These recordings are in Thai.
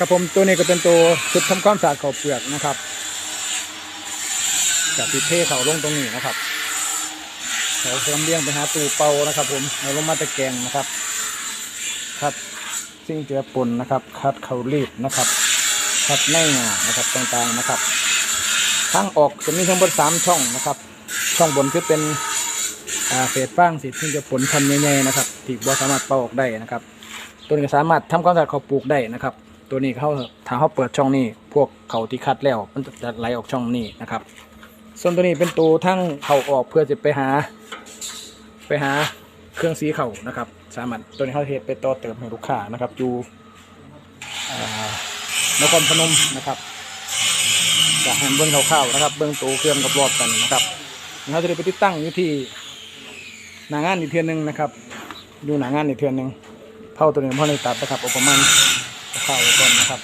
ครับผมตัวนี้ก็เป็นตัวชุดทำความสะอาดข้าวเปลือกนะครับกับติดเทเขาลงตรงนี้นะครับเขาเสริมเลี้ยงไปหาตูเปานะครับ ผมเอาลงมาตะแกงนะครับคัดสิ่งเจือปนนะครับ คัดเขารีดนะครับคัดแน่งนะครับต่างๆนะครับทางออกจะมีทั้งหมดสามช่องนะครับ ช่องบนคือเป็นเศษฟางสิที่จะผลพันธุ์ใหญ่ๆนะครับที่บ่สามารถเป่าออกได้นะครับ ตัวนี้สามารถทำความสะอาดขาวปลูกได้นะครับ ตัวนี้เขาถ้าเขาเปิดช่องนี้ พวกเขาที่คัดแล้ว มันจะไหลออกช่องนี้นะครับ ส่วนตัวนี้เป็นตัวทั้งเขาออกเพื่อจะไปหา ไปหาเครื่องสีเขานะครับ สามารถตัวนี้เขาเทไปต่อเติมให้ลูกค้านะครับอยู่นครพนมนะครับจากแฮมเบิ้งคร่าวๆนะครับ เบิ้งตัวเครื่องกับรอบกันนะครับเขาจะได้ไปติดตั้งอยู่ที่หนางานอีกเทือนหนึ่งนะครับอยู่หนางานอีกเทือนหนึ่งเท่าตัวนี้เพ่อในตัดนะครับอาประมาณ ข้าก่อนนะครับ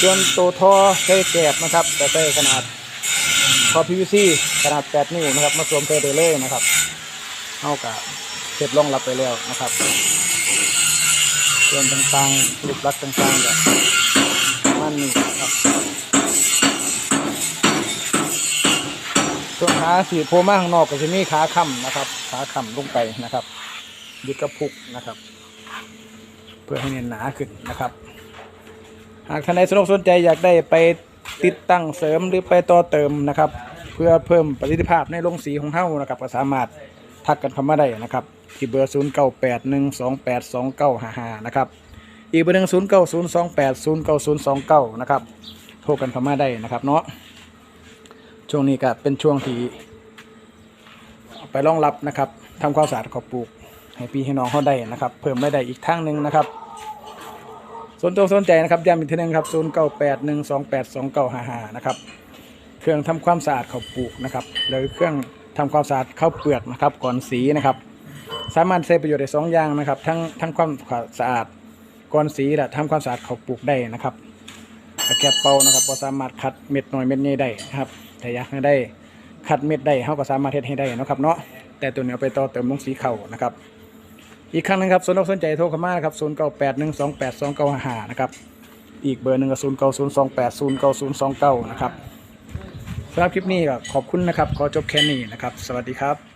ส่วนตัวท่อใช้แกบนะครับ แต่ใช้ขนาดท่อ PVC ขนาด 8 นิ้วนะครับ มาสวมเทเดเล่นะครับเอากับเสร็จรองรับไปแล้วนะครับ ส่วนต่างๆรูปลักษณ์ต่างๆแบบมันนี่ครับส่วนขาสีโพมาข้างนอกก็จะมีขาค้ำนะครับ ขาค้ำลงไปนะครับยึดกระพุกนะครับ เพื่อให้เนียนหนาขึ้นนะครับ หากท่านใดสนอกสนใจอยากได้ไปติดตั้งเสริมหรือไปต่อเติมนะครับ เพื่อเพิ่มประสิทธิภาพในโรงสีของเฮ้านะครับก็สามารถทักกันเข้ามาได้นะครับที่เบอร์ 0 9 8 1 2 8 2 9 5 5 นะครับ อีกเบอร์หนึ่ง0 9 0 2 8 0 9 0 2 9 นะครับ โทรกันเข้ามาได้นะครับเนาะ ช่วงนี้ก็เป็นช่วงที่ไปรองรับนะครับทำความสะอาดขอบปลูก ให้พี่ให้น้องเขาได้นะครับ เพิ่มรายได้อีกทางหนึ่งนะครับ สนใจสนใจนะครับย้ำอีกทีหนึงครับ0 9 8 1 2 8 2 9 5 5นะครับเครื่องทำความสะอาดข้าวปลูกนะครับหรือเครื่องทำความสะอาดข้าวเปลือกนะครับ ก่อนสีนะครับ สามารถใช้ประโยชน์ได้สองอย่างนะครับ ทั้งทั้งความสะอาดก่อนสีและทำความสะอาดข้าวปลูกได้นะครับตะแกบเป่านะครับก็สามารถคัดเม็ดน้อยเม็ดใหญ่ได้นะครับแต่อยากให้ได้คัดเม็ดได้เขาก็สามารถเฮ็ดให้ได้นะครับเนาะแต่ตัวนี้เอาไปต่อเติมลงสีเข่านะครับ อีกครั้งหนึงครับสนอกสนใจโทรเข้ามานะครับ0 9 8 1 2 8 2 9 5นะครับอีกเบอร์หนึ่งก็0 9 0 2 8 0 9 0 2 9นะครับสำหรับคลิปนี้ก็ขอบคุณนะครับ ขอจบแค่นี้นะครับ สวัสดีครับ